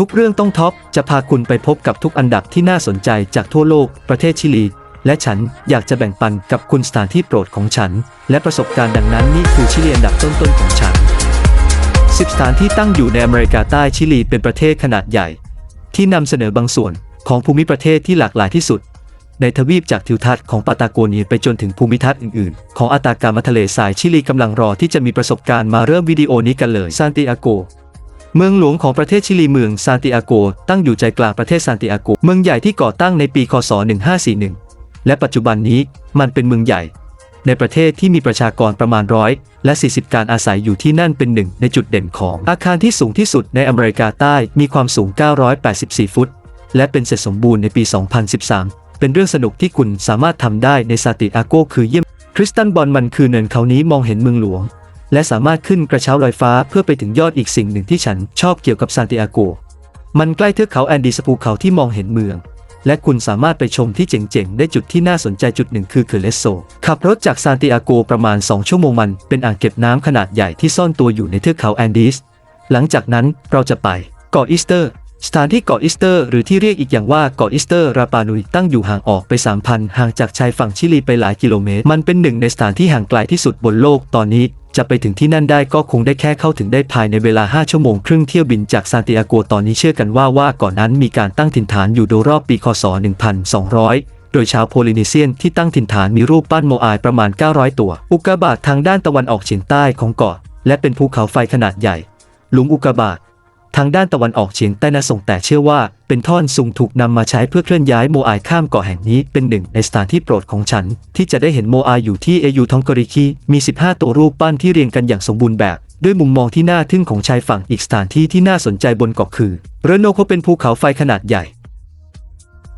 ทุกเรื่องต้องท็อป จะพาคุณไปพบกับทุกอันดับที่น่าสนใจจากทั่วโลก ประเทศชิลี และฉันอยากจะแบ่งปันกับคุณสถานที่โปรดของฉัน และประสบการณ์ดังนั้นนี่คือชิลีอันดับต้นๆของฉัน 10 สถานที่ตั้งอยู่ในอเมริกาใต้ชิลีเป็นประเทศขนาดใหญ่ ที่นำเสนอบางส่วนของภูมิประเทศที่หลากหลายที่สุด ในทวีปจากทิวทัศน์ของปาตาโกเนียไปจนถึงภูมิทัศน์อื่นๆ ของอาตากามาทะเลทรายชิลีกำลังรอที่จะมีประสบการณ์มาเริ่มวิดีโอนี้กันเลยซานติอาโก เมืองหลวงของประเทศชิลีเมืองซานติอาโก ตั้งอยู่ใจกลางประเทศซานติอาโก เมืองใหญ่ที่ก่อตั้งในปีคศ 1541 และปัจจุบันนี้มันเป็นเมืองใหญ่ ในประเทศที่มีประชากรประมาณร้อยและ 40 การอาศัยอยู่ที่นั่นเป็นหนึ่งในจุดเด่นของอาคารที่สูงที่สุดในอเมริกาใต้มีความสูง 984 ฟุต และเป็นเสร็จสมบูรณ์ในปี 2013 เป็นเรื่องสนุกที่คุณสามารถทำได้ในซาติอาโกคือเยี่ยมคริสตันบอลมันคือเนินเขานี้มองเห็นเมืองหลวง และสามารถขึ้นกระเช้าลอยฟ้าเพื่อไปถึงยอดอีกสิ่งหนึ่งที่ฉันชอบเกี่ยวกับซานติอาโก มันใกล้เทือกเขาแอนดีสภูเขาที่มองเห็นเมือง และคุณสามารถไปชมที่เจ๋งๆ ได้จุดที่น่าสนใจจุดหนึ่งคือเคเลสโซ ขับรถจากซานติอาโกประมาณ 2 ชั่วโมงมันเป็นอ่างเก็บน้ำขนาดใหญ่ที่ซ่อนตัวอยู่ในเทือกเขาแอนดีส หลังจากนั้นเราจะไปเกาะอีสเตอร์สถานที่เกาะอีสเตอร์หรือที่เรียกอีกอย่างว่าเกาะอีสเตอร์ราปานุยตั้งอยู่ห่างออกไป 3,000 ห่างจากชายฝั่งชิลีไปหลายกิโลเมตร มันเป็นหนึ่งในสถานที่ห่างไกลที่สุดบนโลกตอนนี้ จะไปถึงที่นั่นได้ก็คงได้แค่เข้าถึงได้ภายในเวลา 5 ชั่วโมงครึ่งเที่ยวบินจากซานติอาโกตอนนี้เชื่อกันว่าว่าก่อนนั้นมีการตั้งถิ่นฐานอยู่โดยรอบปีคศ 1200 โดยชาวโพลินีเซียนที่ตั้งถิ่นฐานมีรูปปั้นโมอายประมาณ 900 ตัว อุกกาบาตทางด้านตะวันออกเฉียงใต้ของเกาะและเป็นภูเขาไฟขนาดใหญ่ หลุมอุกกาบาต ทางด้านตะวันออกเฉียงใต้นาส่งแต่เชื่อว่า เป็นท่อนซุงถูกนำมาใช้เพื่อเคลื่อนย้ายโมอายข้ามเกาะแห่งนี้เป็นหนึ่งในสถานที่โปรดของฉัน ที่จะได้เห็นโมอายอยู่ที่เอยูทองกริคีมี 15 ตัวรูปปั้นที่เรียงกันอย่างสมบูรณ์แบบด้วยมุมมองที่น่าทึ่งของชายฝั่งอีกสถานที่ที่น่าสนใจบนเกาะคือเรโนโคเป็นภูเขาไฟขนาดใหญ่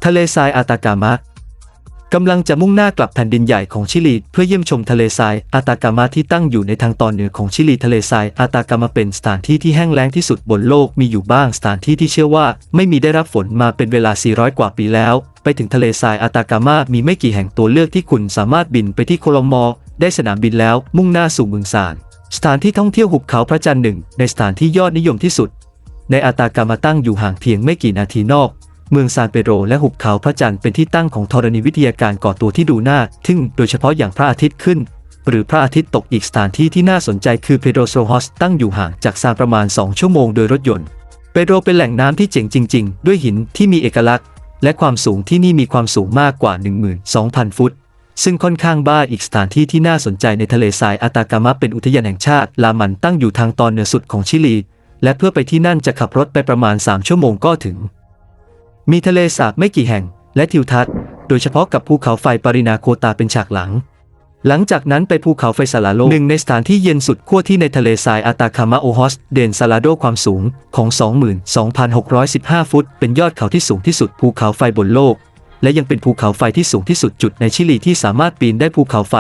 ทะเลทรายอาตากามะ กำลังจะมุ่งหน้ากลับแผ่นดินใหญ่ของชิลี เพื่อเยี่ยมชมทะเลทรายอาตากามะที่ตั้งอยู่ในทางตอนเหนือของชิลีทะเลทรายอาตากามะเป็นสถานที่ที่แห้งแล้งที่สุดบนโลกมีอยู่บ้างสถานที่ที่เชื่อว่า ไม่มีได้รับฝนมาเป็นเวลา 400 กว่าปีแล้ว ไปถึงทะเลทรายอาตากามะมีไม่กี่แห่งตัวเลือกที่คุณสามารถบินไปที่โคลอมอได้สนามบินแล้วมุ่งหน้าสู่เมืองซานสถานที่ท่องเที่ยวหุบเขาพระจันทร์หนึ่งในสถานที่ยอดนิยมที่สุด ในอาตากามาตั้งอยู่ห่างเพียงไม่กี่นาทีนอก เมืองซานเปโดรและหุบเขาพระจันทร์เป็นที่ตั้งของธรณีวิทยาการก่อตัวที่ดูน่าทึ่งโดยเฉพาะอย่างพระอาทิตย์ขึ้น หรือพระอาทิตย์ตกอีกสถานที่ที่น่าสนใจคือเปโดรโซฮอสตั้งอยู่ห่างจากซานประมาณ 2 ชั่วโมงโดยรถยนต์เปโดรเป็นแหล่งน้ำที่เจ๋งจริง ๆ ด้วยหินที่มีเอกลักษณ์ และความสูงที่นี่มีความสูงมากกว่า 12,000 ฟุต ซึ่งค่อนข้างบ้าอีกสถานที่ที่น่าสนใจในทะเลทรายอาตากามะเป็นอุทยานแห่งชาติ ลามันตั้งอยู่ทางตอนเหนือสุดของชิลี และเพื่อไปที่นั่นจะขับรถไปประมาณ 3 ชั่วโมงก็ถึง มีทะเลสาบไม่กี่แห่ง และทิวทัศน์ โดยเฉพาะกับภูเขาไฟปารินาโคตาเป็นฉากหลัง หลังจากนั้นไปภูเขาไฟซาลาโลหนึ่งในสถานที่เย็นสุดขั้วที่ในทะเลทรายอาตาคามาโอฮอส เดนซาลาโดความสูงของ 22,615 ฟุต เป็นยอดเขาที่สูงที่สุดภูเขาไฟบนโลก และยังเป็นภูเขาไฟที่สูงที่สุดจุดในชิลีที่สามารถปีนได้ภูเขาไฟ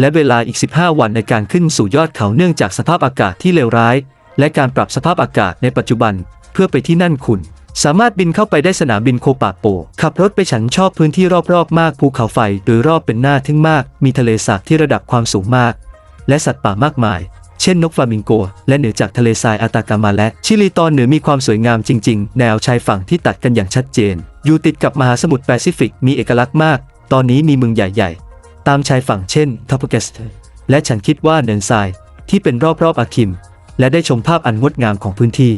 และเวลาอีก 15 วันในการขึ้นสู่ยอดเขาเนื่องจากสภาพอากาศที่เลวร้าย และการปรับสภาพอากาศในปัจจุบัน เพื่อไปที่นั่นคุณ สามารถบินเข้าไปได้สนามบินโคปาโป ขับรถไปฉันชอบพื้นที่รอบๆ มากภูเขาไฟโดยรอบเป็นหน้าทึ่งมาก มีทะเลสาบที่ระดับความสูงมาก และสัตว์ป่ามากมาย เช่นนกฟลามิงโก และเหนือจากทะเลทรายอาตากามาและ ชิลีตอนเหนือมีความสวยงามจริงๆ แนวชายฝั่งที่ตัดกันอย่างชัดเจน อยู่ติดกับมหาสมุทรแปซิฟิกมีเอกลักษณ์มาก ตอนนี้มีเมืองใหญ่ๆ ตามชายฝั่งเช่นทอปเกสและฉันคิดว่าเนินทรายที่เป็นรอบๆอาคิม และได้ชมภาพอันงดงามของพื้นที่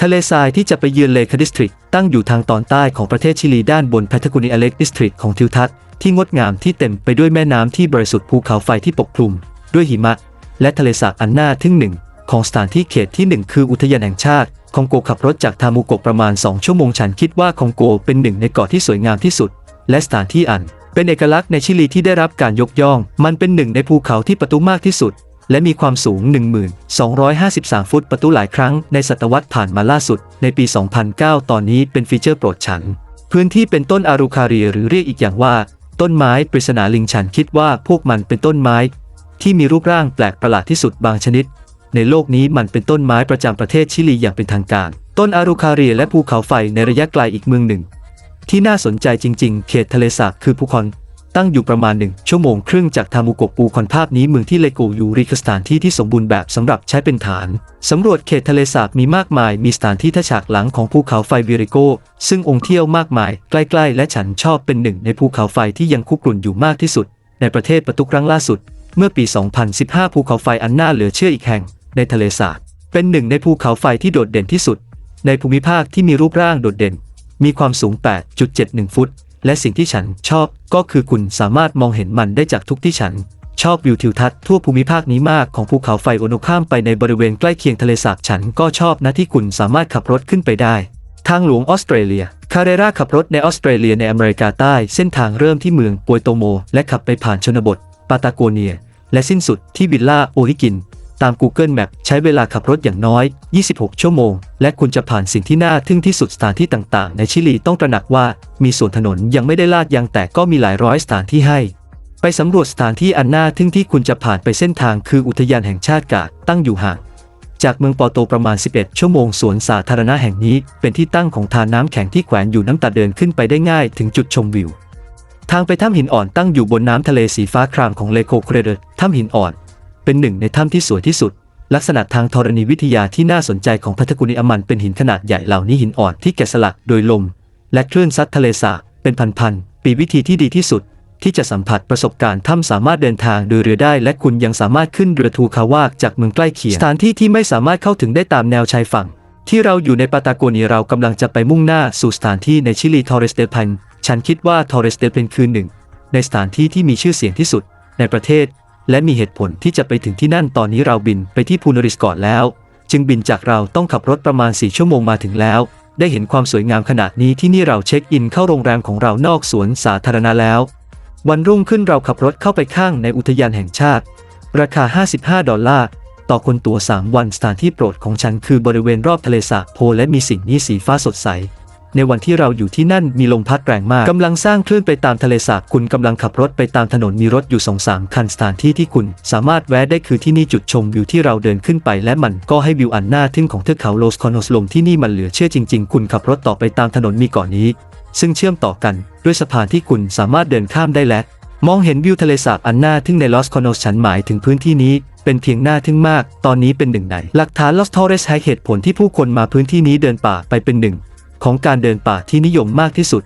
ทะเลทรายที่จะไปเยือนเลคาดิสตริกตั้งอยู่ทางตอนใต้ของประเทศชิลีด้านบนแพทากเนียอเล็กดิสตริกของทิวทัศน์ที่งดงามที่เต็มไปด้วยแม่น้ำที่บริสุทธิ์ภูเขาไฟที่ปกคลุม ด้วยหิมะ และทะเลสาบอันน่าทึ่งหนึ่ง ของสถานที่เขตที่หนึ่งคืออุทยานแห่งชาติคองโกขับรถจากทามูโกประมาณ 2 ชั่วโมงฉันคิดว่าคองโกเป็นหนึ่งในเกาะที่สวยงามที่สุด และสถานที่อัน เป็นเอกลักษณ์ในชิลีที่ได้รับการยกย่อง มันเป็นหนึ่งในภูเขาที่ประตูมากที่สุด และมีความสูง 1253 ฟุตประตูหลายครั้งในศตวรรษผ่านมาล่าสุด ในปี 2009 ตอนนี้เป็นฟีเจอร์โปรดฉัน พื้นที่เป็นต้นอารูคาเรียหรือเรียกอีกอย่างว่า ต้นไม้ปริศนาลิงฉันคิดว่าพวกมันเป็นต้นไม้ ที่มีรูปร่างแปลกประหลาดที่สุดบางชนิด ในโลกนี้มันเป็นต้นไม้ประจำประเทศชิลีอย่างเป็นทางการ ต้นอารูคาเรียและภูเขาไฟในระยะไกลอีกเมืองหนึ่ง ที่น่าสนใจจริง ๆ เขตทะเลสาบคือภูคอน ตั้งอยู่ประมาณหนึ่งชั่วโมงครึ่งจากทามูโกะปูคอนภาพนี้เมืองที่เลโกอยู่ริคสถานที่ที่สมบูรณ์แบบสำหรับใช้เป็นฐาน สำรวจเขตทะเลสาบมีมากมาย มีสถานที่ท่าฉากหลังของภูเขาไฟวิริโก ซึ่งองค์เที่ยวมากมาย ใกล้ๆ และฉันชอบเป็นหนึ่งในภูเขาไฟที่ยังคุกรุ่นอยู่มากที่สุด ในประเทศปะตุกครั้งล่าสุด เมื่อปี 2015 ภูเขาไฟอันน่าเหลือเชื่ออีกแห่ง ในทะเลสาบเป็นหนึ่งในภูเขาไฟที่โดดเด่นที่สุด ในภูมิภาคที่มีรูปร่างโดดเด่น มีความสูง 8.71 ฟุต และสิ่งที่ฉันชอบก็คือคุณสามารถมองเห็นมันได้จากทุกที่ฉัน ชอบวิวทิวทัศน์ทั่วภูมิภาคนี้มากของภูเขาไฟโอโนข้ามไปในบริเวณใกล้เคียงทะเลสาบฉันก็ชอบนะที่คุณสามารถขับรถขึ้นไปได้ ทางหลวงออสเตรเลีย คาเรราขับรถในออสเตรเลียในอเมริกาใต้ เส้นทางเริ่มที่เมืองปวยโตโม และขับไปผ่านชนบท ปาตาโกเนีย และสิ้นสุดที่วิลล่าโอริกิน ตาม Google Map ใช้เวลาขับรถอย่างน้อย 26 ชั่วโมง และคุณจะผ่านสิ่งที่น่าทึ่งที่สุดสถานที่ต่างๆ ในชิลีต้องตระหนักว่า มีส่วนถนนยังไม่ได้ลาดยางแต่ก็มีหลายร้อยสถานที่ให้ ไปสำรวจสถานที่อันน่าทึ่งที่คุณจะผ่านไปเส้นทางคืออุทยานแห่งชาติกาดตั้งอยู่ห่างจากเมืองปอโตประมาณ 11 ชั่วโมง สวนสาธารณะแห่งนี้ เป็นที่ตั้งของทานน้ำแข็งที่แขวนอยู่น้ำตาเดินขึ้นไปได้ง่ายถึงจุดชมวิว ทางไปถ้ำหินอ่อนตั้งอยู่บนน้ำทะเลสีฟ้าครามของเลโคเครเดอร์ถ้ำหินอ่อน เป็นหนึ่งในถ้ำที่สวยที่สุด ลักษณะทางธรณีวิทยาที่น่าสนใจของพัทกุนิอมันเป็นหินขนาดใหญ่เหล่านี้หินอ่อนที่แกะสลักโดยลม และคลื่นซัดทะเลสาบเป็นพันๆปีวิธีที่ดีที่สุด ที่จะสัมผัสประสบการณ์ถ้ำสามารถเดินทางโดยเรือได้ และคุณยังสามารถขึ้นเรือทูคาวากจากเมืองใกล้เคียงสถานที่ที่ไม่สามารถเข้าถึงได้ตามแนวชายฝั่ง ที่เราอยู่ในปาตาโกเนียเรากำลังจะไปมุ่งหน้าสู่สถานที่ในชิลีทอร์เรสเดลพันฉันคิดว่าทอร์เรสเดลเป็นคือหนึ่ง ในสถานที่ที่มีชื่อเสียงที่สุด ในประเทศ และมีเหตุผลที่จะไปถึงที่นั่นตอนนี้เราบินไปที่พูนริสก่อนแล้ว จึงบินจากเราต้องขับรถประมาณ 4 ชั่วโมงมาถึงแล้ว ได้เห็นความสวยงามขนาดนี้ที่นี่เราเช็คอินเข้าโรงแรมของเรานอกสวนสาธารณะแล้ว วันรุ่งขึ้นเราขับรถเข้าไปข้างในอุทยานแห่งชาติ ราคา 55 ดอลลาร์ต่อคนตัว 3 วันสถานที่โปรดของฉันคือบริเวณรอบทะเลสาบโพและมีสิ่งนี้สีฟ้าสดใส ในวันที่เราอยู่ที่นั่นมีลมพัดแรงมากกำลังสร้างคลื่นไปตามทะเลสาบคุณกำลังขับรถไปตามถนนมีรถอยู่สองสามคันสถานที่ที่คุณ สามารถแวะได้คือที่นี่จุดชมวิวที่เราเดินขึ้นไป และมันก็ให้วิวอันน่าทึ่งของเทือกเขาโลสคอนโนสลมที่นี่มันเหลือเชื่อจริง ๆ คุณขับรถต่อไปตามถนนมีเกาะนี้ ซึ่งเชื่อมต่อกันด้วยสะพานที่คุณสามารถเดินข้ามได้และ มองเห็นวิวทะเลสาบอันน่าทึ่งในลอสคอนโนสฉันหมายถึงพื้นที่นี้เป็นเพียงน่าทึ่งมาก ตอนนี้เป็นหนึ่งในหลักฐานลอสทอเรสให้เหตุผลที่ผู้คนมาพื้นที่นี้เดินป่าไปเป็นหนึ่ง ของการเดินป่าที่นิยมมากที่สุด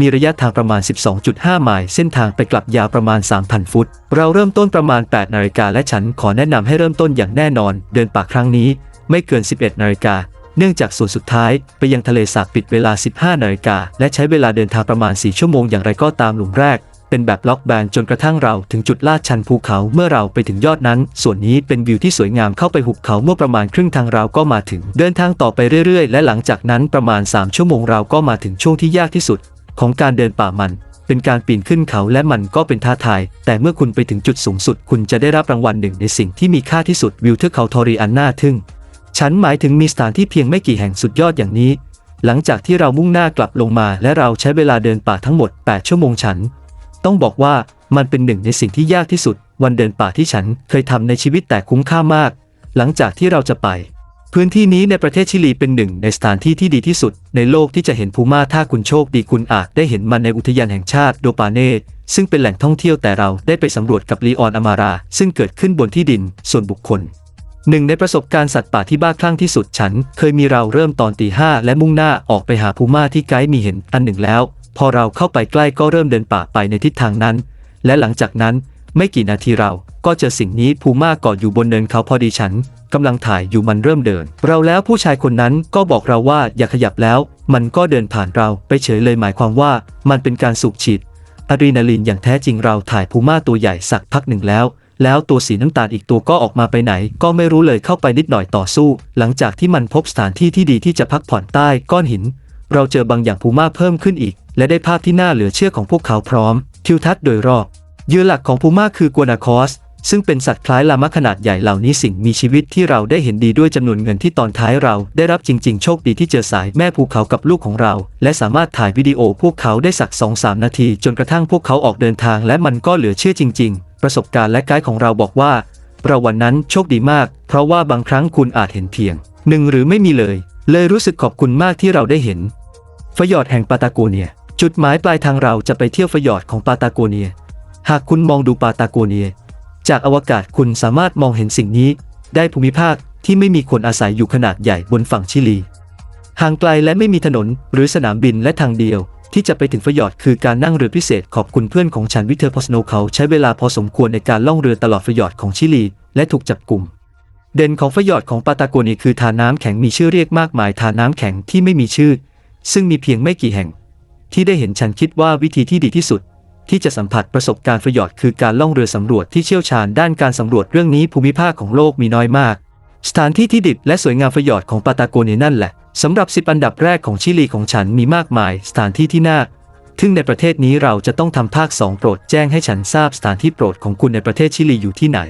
มีระยะทางประมาณ 12.5 ไมล์ เส้นทางไปกลับยาวประมาณ 3,000 ฟุต เราเริ่มต้นประมาณ 8 นาฬิกาและฉันขอแนะนำให้เริ่มต้นอย่างแน่นอน เดินป่าครั้งนี้ไม่เกิน 11 นาฬิกาเนื่องจากส่วนสุดท้ายไปยังทะเลสาบปิดเวลา 15 นาฬิกาและใช้เวลาเดินทางประมาณ 4 ชั่วโมงอย่างไรก็ตามหลุมแรก เป็นแบบล็อกแบนจนกระทั่งเราถึงจุดลาดชันภูเขาเมื่อเราไปถึงยอดนั้น ส่วนนี้เป็นวิวที่สวยงามเข้าไปหุบเขาเมื่อประมาณครึ่งทางเราก็มาถึง เดินทางต่อไปเรื่อยๆ และหลังจากนั้นประมาณ 3 ชั่วโมงเราก็มาถึงช่วงที่ยากที่สุด ของการเดินป่ามัน เป็นการปีนขึ้นเขาและมันก็เป็นท้าทาย แต่เมื่อคุณไปถึงจุดสูงสุด คุณจะได้รับรางวัลหนึ่งในสิ่งที่มีค่าที่สุดวิวเทือกเขาทอรีอันน่าทึ่ง ฉันหมายถึงมีสถานที่เพียงไม่กี่แห่งสุดยอดอย่างนี้ หลังจากที่เรามุ่งหน้ากลับลงมา และเราใช้เวลาเดินป่าทั้งหมด 8 ชั่วโมงฉัน ต้องบอกว่ามันเป็นหนึ่งในสิ่งที่ยากที่สุด วันเดินป่าที่ฉันเคยทำในชีวิตแต่คุ้มค่ามาก หลังจากที่เราจะไป พื้นที่นี้ในประเทศชิลีเป็นหนึ่งในสถานที่ที่ดีที่สุด ในโลกที่จะเห็นพูม่าถ้าคุณโชคดีคุณอาจได้เห็นมันในอุทยานแห่งชาติโดปาเน่ซึ่งเป็นแหล่งท่องเที่ยวแต่เราได้ไปสำรวจกับลีออนอมารา ซึ่งเกิดขึ้นบนที่ดินส่วนบุคคลหนึ่งในประสบการณ์สัตว์ป่าที่บ้าคลั่งที่สุดฉัน เคยมีเราเริ่มตอนตีห้าและมุ่งหน้าออกไปหาพูม่าที่ไกด์มีเห็นอันหนึ่งแล้ว พอเราเข้าไปใกล้ก็เริ่มเดินป่าไปในทิศทางนั้น และหลังจากนั้นไม่กี่นาทีเราก็เจอสิ่งนี้พูมาเกาะอยู่บนเนินเขาพอดีฉันกำลังถ่ายอยู่มันเริ่มเดิน เราแล้วผู้ชายคนนั้นก็บอกเราว่าอย่าขยับแล้ว มันก็เดินผ่านเราไปเฉยเลยหมายความว่ามันเป็นการสูบฉีดอะดรีนาลีนอย่างแท้จริงเราถ่ายพูมาตัวใหญ่สักพักหนึ่งแล้ว แล้วตัวสีน้ำตาลอีกตัวก็ออกมาไปไหน ก็ไม่รู้เลยเข้าไปนิดหน่อยต่อสู้ หลังจากที่มันพบสถานที่ที่ดีที่จะพักผ่อนใต้ก้อนหิน เราเจอบางอย่างพูมาเพิ่มขึ้นอีก และได้ภาพที่น่าเหลือเชื่อของพวกเขาพร้อม ทิวทัศน์โดยรอบเยื่อหลักของพูม่าคือกัวนาคอส ซึ่งเป็นสัตว์คล้ายลามะขนาดใหญ่เหล่านี้สิ่งมีชีวิตที่เราได้เห็นดีด้วยจำนวนเงินที่ตอนท้ายเราได้รับจริง ๆ โชคดีที่เจอสายแม่ภูเขากับลูกของเรา และสามารถถ่ายวิดีโอพวกเขาได้สัก2-3นาที จนกระทั่งพวกเขาออกเดินทางและมันก็เหลือเชื่อจริง ๆ ประสบการณ์และไกด์ของเราบอกว่าเราวันนั้นโชคดีมาก เพราะว่าบางครั้งคุณอาจเห็นเพียงหนึ่งหรือไม่มีเลย เลยรู้สึกขอบคุณมากที่เราได้เห็น ฟยอดแห่งปาตาโกเนีย จุดหมายปลายทางเราจะไปเที่ยวฟยอร์ดของปาตาโกเนีย หากคุณมองดูปาตาโกเนีย จากอวกาศคุณสามารถมองเห็นสิ่งนี้ ได้ภูมิภาคที่ไม่มีคนอาศัยอยู่ขนาดใหญ่บนฝั่งชิลี ห่างไกลและไม่มีถนนหรือสนามบินและทางเดียวที่จะไปถึงฟยอร์ดคือการนั่งเรือพิเศษขอบคุณเพื่อนของฉันวิเทอร์พอสโนเขาใช้เวลาพอสมควรในการล่องเรือตลอดฟยอร์ดของชิลี และถูกจับกลุ่ม เด่นของฟยอร์ดของปาตาโกเนียคือทาน้ำแข็งมีชื่อเรียกมากมายทาน้ำแข็งที่ไม่มีชื่อ ซึ่งมีเพียงไม่กี่แห่ง ที่ได้เห็นฉันคิดว่าวิธีที่ดีที่สุด ที่จะสัมผัสประสบการณ์ฟยอร์ดคือการล่องเรือสำรวจที่เชี่ยวชาญด้านการสำรวจเรื่องนี้ภูมิภาคของโลกมีน้อยมาก สถานที่ที่ดิบและสวยงามฟยอร์ดของปาตาโกเนียนั่นแหละสำหรับสิบอันดับแรกของชิลีของฉันมีมากมาย สถานที่ที่น่าทึ่งในประเทศนี้เราจะต้องทำภาคสองโปรดแจ้งให้ฉันทราบสถานที่โปรดของคุณในประเทศชิลีอยู่ที่ไหน